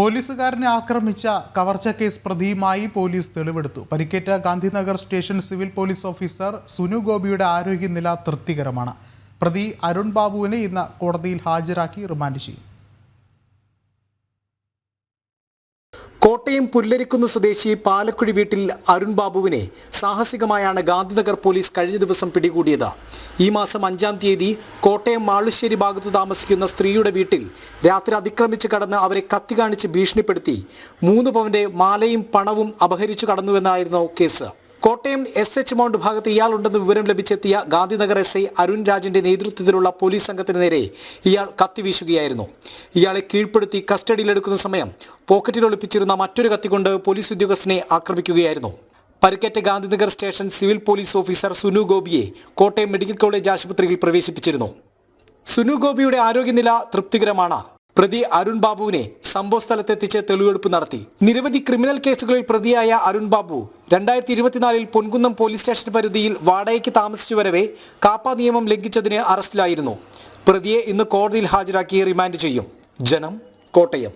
പോലീസുകാരനെ ആക്രമിച്ച കവർച്ച കേസ് പ്രതിയുമായി പോലീസ് തെളിവെടുത്തു. പരിക്കേറ്റ Gandhinagar station civil police officer Sunu ഗോപിയുടെ ആരോഗ്യനില തൃപ്തികരമാണ്. പ്രതി അരുൺ ബാബുവിനെ ഇന്ന് കോടതിയിൽ ഹാജരാക്കി റിമാൻഡ് ചെയ്യും. കോട്ടയം പുല്ലരിക്കുന്ന് സ്വദേശി പാലക്കുഴി വീട്ടിൽ അരുൺ ബാബുവിനെ സാഹസികമായാണ് ഗാന്ധിനഗർ പോലീസ് കഴിഞ്ഞ ദിവസം പിടികൂടിയത്. ഈ മാസം അഞ്ചാം തീയതി കോട്ടയം മാളുശ്ശേരി ഭാഗത്ത് താമസിക്കുന്ന സ്ത്രീയുടെ വീട്ടിൽ രാത്രി അതിക്രമിച്ച് കടന്ന് അവരെ കത്തി കാണിച്ച് ഭീഷണിപ്പെടുത്തി മൂന്ന് പവന്റെ മാലയും പണവും അപഹരിച്ചു കടന്നുവെന്നായിരുന്നു case. Kottayam S H mount ഭാഗത്ത് ഇയാളുണ്ടെന്ന് വിവരം ലഭിച്ചെത്തിയ ഗാന്ധിനഗർ എസ് ഐ അരുൺ രാജിന്റെ നേതൃത്വത്തിലുള്ള പോലീസ് സംഘത്തിന് നേരെ ഇയാൾ കത്തിവീശുകയായിരുന്നു. ഇയാളെ കീഴ്പ്പെടുത്തി കസ്റ്റഡിയിലെടുക്കുന്ന സമയം പോക്കറ്റിൽ ഒളിപ്പിച്ചിരുന്ന മറ്റൊരു കത്തി കൊണ്ട് പോലീസ് ഉദ്യോഗസ്ഥനെ ആക്രമിക്കുകയായിരുന്നു. പരിക്കേറ്റ Gandhinagar station civil police officer Sunu ഗോപിയെ കോട്ടയം മെഡിക്കൽ കോളേജ് ആശുപത്രിയിൽ പ്രവേശിപ്പിച്ചിരുന്നു. സുനു ഗോപിയുടെ ആരോഗ്യനില തൃപ്തികരമാണ്. പ്രതി അരുൺ ബാബുവിനെ സംഭവ സ്ഥലത്തെത്തിച്ച് തെളിവെടുപ്പ് നടത്തി. നിരവധി ക്രിമിനൽ കേസുകളിൽ പ്രതിയായ അരുൺ ബാബു രണ്ടായിരത്തി ഇരുപത്തിനാലിൽ പൊൻകുന്നം പോലീസ് സ്റ്റേഷൻ പരിധിയിൽ വാടകയ്ക്ക് താമസിച്ചു വരവെ കാപ്പ നിയമം ലംഘിച്ചതിന് അറസ്റ്റിലായിരുന്നു. പ്രതിയെ ഇന്ന് കോടതിയിൽ ഹാജരാക്കി റിമാൻഡ് ചെയ്യും. ജനം കോട്ടയം.